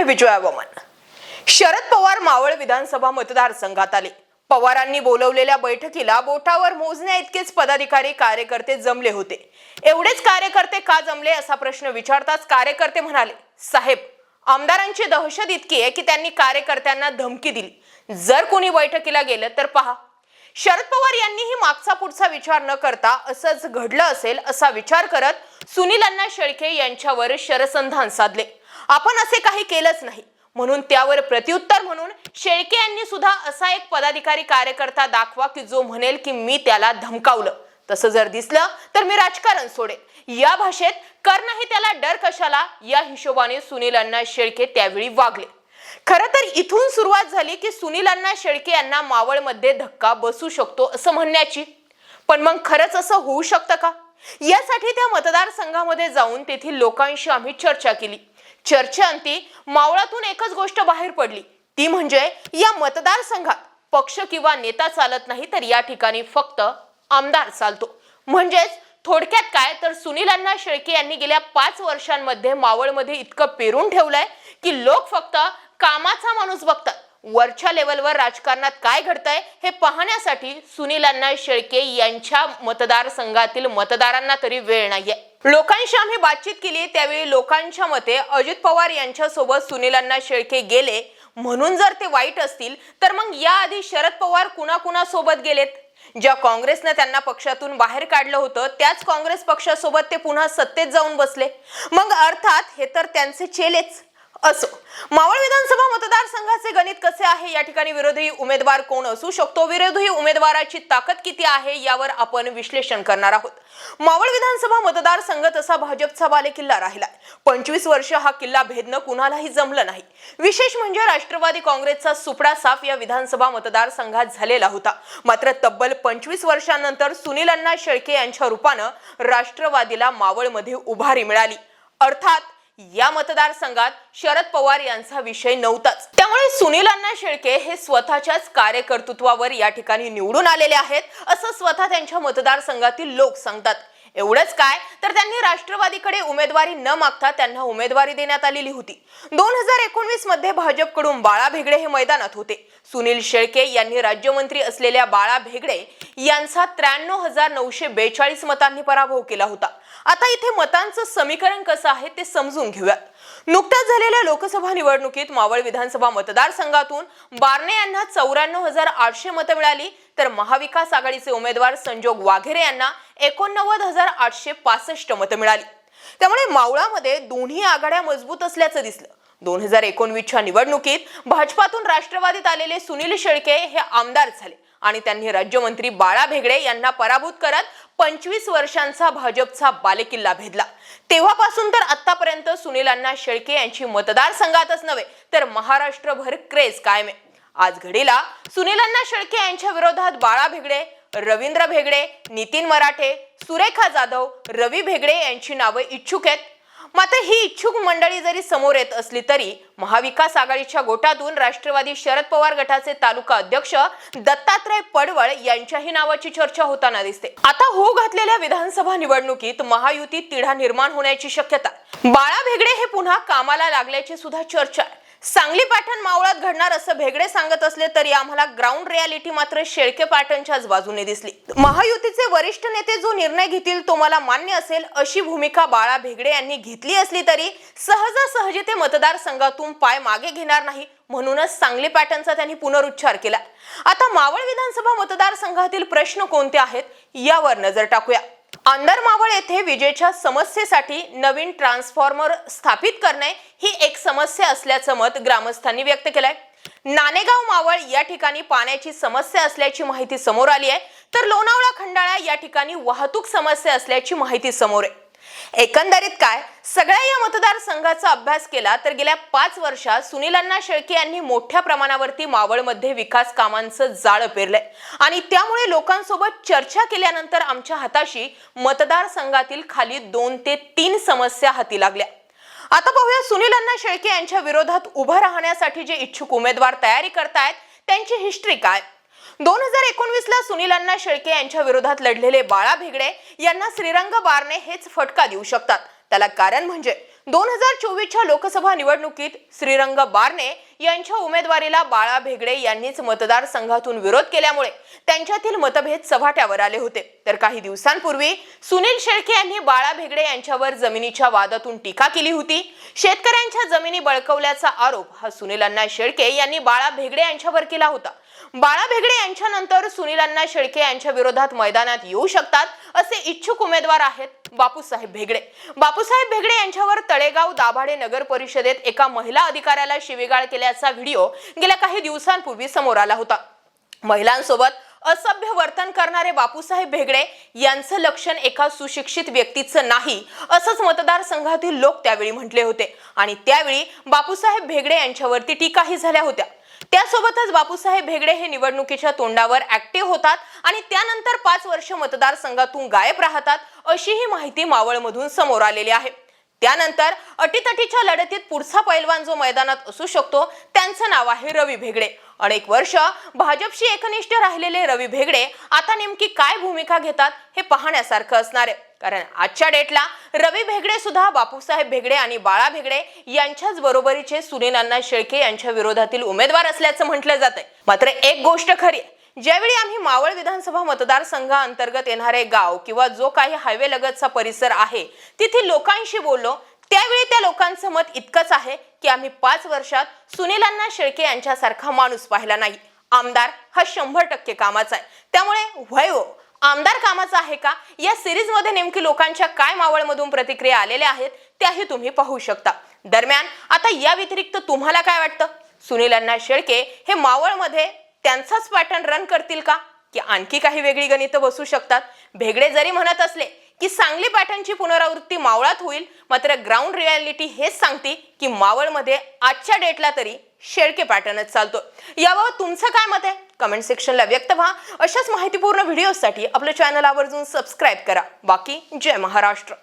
मी विजया वमन शरद पवार मावळ विधानसभा मतदारसंघात आले. पवारांनी बोलवलेल्या बैठकीला बोटावर मोजण्या इतकेच पदाधिकारी कार्यकर्ते जमले होते. एवढेच कार्यकर्ते का जमले असा प्रश्न विचारताच कार्यकर्ते म्हणाले साहेब आमदारांची दहशत इतकी आहे की त्यांनी कार्यकर्त्यांना धमकी दिली. जर कोणी बैठकीला गेलं तर पहा शरद पवार यांनीही मागचा पुढचा विचार न करता असंच घडलं असेल असा विचार करत सुनील अण्णा शेळके यांच्यावर शरसंधान साधले. आपण असे काही केलंच नाही. म्हणून त्यावर प्रत्युत्तर म्हणून शेळके यांनी सुद्धा असा एक पदाधिकारी कार्यकर्ता दाखवा की जो म्हणेल की मी त्याला धमकावलं. तसं जर दिसलं तर मी राजकारण सोडेल. या भाषेत कर नाही त्याला डर कशाला? या हिशोबाने सुनील अण्णा शेळके त्यावेळी वागले. खरं तर इथून सुरुवात झाली की सुनील अण्णा शेळके यांना मावळमध्ये धक्का बसू शकतो असं म्हणण्याची. पण मग खरंच असं होऊ शकतं का? यासाठी त्या मतदारसंघामध्ये जाऊन तेथील लोकांशी आम्ही चर्चा केली. चर्चेअंती मावळातून एकच गोष्ट बाहेर पडली. ती म्हणजे या मतदारसंघात पक्ष किंवा नेता चालत नाही तर या ठिकाणी फक्त आमदार चालतो. म्हणजेच थोडक्यात काय तर सुनील अण्णा शेळके यांनी गेल्या पाच वर्षांमध्ये मावळमध्ये इतकं पेरून ठेवलंय की लोक फक्त कामाचा माणूस बघतात. वरच्या लेवलवर राजकारणात काय घडतंय हे पाहण्यासाठी सुनील अण्णा शेळके यांच्या मतदारसंघातील मतदारांना तरी वेळ नाहीये. लोकांशी आम्ही बातचीत केली त्यावेळी लोकांच्या मते अजित पवार यांच्यासोबत सुनीलांना शेळके गेले. म्हणून जर ते वाईट असतील तर मग याआधी शरद पवार कुणाकुणासोबत गेलेत? ज्या काँग्रेसनं त्यांना पक्षातून बाहेर काढलं होतं त्याच काँग्रेस पक्षासोबत ते पुन्हा सत्तेत जाऊन बसले. मग अर्थात हे तर त्यांचे चेलेच. असो. मावळ विधानसभा मतदारसंघाचे गणित कसे आहे? या ठिकाणी विरोधी उमेदवार कोण असू शकतो? विरोधी उमेदवाराची ताकद किती आहे? यावर आपण विश्लेषण करणार आहोत. मावळ विधानसभा मतदारसंघ तसा भाजपचा बालेकिल्ला राहिला पंचवीस वर्ष हा किल्ला भेदणं कुणालाही जमलं नाही. विशेष म्हणजे राष्ट्रवादी काँग्रेसचा सुपडा साफ या विधानसभा मतदारसंघात झालेला होता. मात्र तब्बल पंचवीस वर्षांनंतर सुनील अण्णा शेळके यांच्या रूपानं राष्ट्रवादीला मावळमध्ये उभारी मिळाली. अर्थात या मतदारसंघात शरद पवार यांचा विषय नव्हताच. त्यामुळे सुनील अण्णा शेळके हे स्वतःच्याच कार्यकर्तृत्वावर या ठिकाणी निवडून आलेले आहेत असं स्वतः त्यांच्या मतदारसंघातील लोक सांगतात. एवढंच काय तर त्यांनी राष्ट्रवादीकडे उमेदवारी न मागता त्यांना उमेदवारी देण्यात आलेली होती. दोन हजार एकोणवीसमध्ये भाजपकडून बाळा भेगडे हे मैदानात होते. सुनील शेळके यांनी राज्यमंत्री असलेल्या बाळा भेगडे यांचा त्र्याण्णव हजार नऊशे बेचाळीस मतांनी पराभव केला होता. आता इथे मतांचं समीकरण कसं आहे ते समजून घेऊयात. नुकत्याच झालेल्या लोकसभा निवडणुकीत मावळ विधानसभा मतदारसंघातून बारणे यांना चौऱ्याण्णव हजार आठशे मतं मिळाली. तर महाविकास आघाडीचे उमेदवार संजोग वाघेरे यांना एकोणनव्वद हजार आठशे पासष्ट मतं मिळाली. त्यामुळे मावळामध्ये दोन्ही आघाड्या मजबूत असल्याचं दिसलं. दोन हजार एकोणवीसच्या निवडणुकीत भाजपातून राष्ट्रवादीत आलेले सुनील शेळके हे आमदार झाले आणि त्यांनी राज्यमंत्री बाळा भेगडे यांना पराभूत करत पंचवीस वर्षांचा भाजपचा बालेकिल्ला भेदला. तेव्हापासून तर आतापर्यंत सुनीलांना शेळके यांची मतदारसंघातच नव्हे तर महाराष्ट्रभर क्रेज कायम आहे. आज घडीला सुनीलांना शेळके यांच्या विरोधात बाळा भेगडे रवींद्र भेगडे नितीन मराठे सुरेखा जाधव रवी भेगडे यांची नावं इच्छुक आहेत. मात्र ही इच्छुक मंडळी जरी समोर येत असली तरी महाविकास आघाडीच्या गोटातून राष्ट्रवादी शरद पवार गटाचे तालुका अध्यक्ष दत्तात्रय पडवळ यांच्याही नावाची चर्चा होताना दिसते. आता होऊ घातलेल्या विधानसभा निवडणुकीत महायुतीत तिढा निर्माण होण्याची शक्यता. बाळा भेगडे हे पुन्हा कामाला लागल्याची सुद्धा चर्चा आहे. सांगली पाटण मावळात घडणार असं भेगडे सांगत असले तरी आम्हाला ग्राउंड रियालिटी मात्र शेळके पाटणच्याच बाजूने दिसली. महायुतीचे वरिष्ठ नेते जो निर्णय घेतील तो मला मान्य असेल अशी भूमिका बाळा भेगडे यांनी घेतली असली तरी सहजासहजी ते मतदारसंघातून पाय मागे घेणार नाही म्हणूनच सांगली पॅटर्नचा त्यांनी पुनरुच्चार केला. आता मावळ विधानसभा मतदारसंघातील प्रश्न कोणते आहेत यावर नजर टाकूया. अंदर मावळ येथे विजेच्या समस्येसाठी नवीन ट्रान्सफॉर्मर स्थापित करणे ही एक समस्या असल्याचं मत ग्रामस्थांनी व्यक्त केलंय. नाणेगाव मावळ या ठिकाणी पाण्याची समस्या असल्याची माहिती समोर आली आहे. तर लोणावळा खंडाळा या ठिकाणी वाहतूक समस्या असल्याची माहिती समोर आहे. एकंदरीत काय? सगळ्या या मतदारसंघाचा अभ्यास केला तर गेल्या पाच वर्षात सुनीलांना शेळके यांनी मोठ्या प्रमाणावरती मावळमध्ये विकास कामांचं जाळं पेरलंय. आणि त्यामुळे लोकांसोबत चर्चा केल्यानंतर आमच्या हाताशी मतदारसंघातील खाली दोन ते तीन समस्या हाती लागल्या. आता पाहूया सुनील शेळके यांच्या विरोधात उभं राहण्यासाठी जे इच्छुक उमेदवार तयारी करतायत त्यांची हिस्ट्री काय? दोन हजार एकोणवीस ला सुनील अण्णा शेळके यांच्या विरोधात लढलेले बाळा भेगडे यांना श्रीरंग बारणे हेच फटका देऊ शकतात. त्याला कारण म्हणजे दोन हजार चोवीसच्या लोकसभा निवडणुकीत श्रीरंग बारणे यांच्या उमेदवारीला बाळा भेगडे यांनीच मतदारसंघातून विरोध केल्यामुळे त्यांच्यातील मतभेद सभाट्यावर आले होते. तर काही दिवसांपूर्वी सुनील शेळके यांनी बाळा भेगडे यांच्यावर जमिनीच्या वादातून टीका केली होती. शेतकऱ्यांच्या जमिनी बळकवल्याचा आरोप हा सुनील अण्णा शेळके यांनी बाळा भेगडे यांच्यावर केला होता. बाळा भेगडे यांच्यानंतर सुनील अण्णा शेळके यांच्या विरोधात मैदानात येऊ शकतात असे इच्छुक उमेदवार आहेत बापूसाहेब भेगडे. बापूसाहेब भेगडे यांच्यावर तळेगाव दाभाडे नगर परिषदेत एका महिला अधिकाऱ्याला शिवीगाळ केल्याचा व्हिडिओ गेल्या काही दिवसांपूर्वी समोर आला होता. महिलांसोबत असभ्य वर्तन करणारे बापूसाहेब भेगडे यांचं लक्षण एका सुशिक्षित व्यक्तीचं नाही असंच मतदारसंघातील लोक त्यावेळी म्हटले होते. आणि त्यावेळी बापूसाहेब भेगडे यांच्यावरती टीकाही झाल्या होत्या. त्यासोबतच बापूसाहेब भेगडे हे निवडणुकीच्या तोंडावर ऍक्टिव्ह होतात आणि त्यानंतर पाच वर्ष मतदारसंघातून गायब राहतात अशीही माहिती मावळमधून समोर आलेली आहे. त्यानंतर अटीतटीच्या लढतीत पुढचा पैलवान जो मैदानात असू शकतो त्यांचं नाव आहे रवी भेगडे. अनेक वर्ष भाजपशी एकनिष्ठ राहिलेले रवी भेगडे आता नेमकी काय भूमिका घेतात हे पाहण्यासारखं असणार आहे. कारण आजच्या डेटला रवी भेगडे सुद्धा बापूसाहेब भेगडे आणि बाळा भेगडे यांच्याच बरोबरीचे सुनील अण्णा शेळके यांच्या विरोधातील उमेदवार असल्याचं म्हटलं जात आहे मात्र एक गोष्ट खरी आहे. ज्यावेळी आम्ही मावळ विधानसभा मतदारसंघा अंतर्गत येणारे गाव किंवा जो काही हायवे लगतचा परिसर आहे तिथे लोकांशी बोललो त्यावेळी त्या लोकांचं मत इतकंच आहे की आम्ही पाच वर्षात सुनीलांना शेळके यांच्यासारखा माणूस पाहिला नाही. आमदार हा शंभर टक्के कामाचा आहे. त्यामुळे वय आमदार कामाचा आहे का? या सिरीजमध्ये नेमकी लोकांच्या काय मावळमधून प्रतिक्रिया आलेल्या आहेत त्याही तुम्ही पाहू शकता. दरम्यान आता या व्यतिरिक्त तुम्हाला काय वाटतं? सुनील अण्णा शेळके हे मावळमध्ये त्यांचाच पॅटर्न रन करतील का? की आणखी काही वेगळी गणितं बसू शकतात? भेगडे जरी म्हणत असले की सांगली पॅटर्नची पुनरावृत्ती मावळात होईल. मात्र ग्राउंड रियालिटी हेच सांगते की मावळमध्ये आजच्या डेटला तरी शेळके पॅटर्नच चालतो याबाबत तुमचं काय मत आहे? कमेंट सेक्शनला व्यक्त व्हा. अशाच माहितीपूर्ण व्हिडिओसाठी आपल्या चॅनल आवर्जून सबस्क्राईब करा. बाकी जय महाराष्ट्र.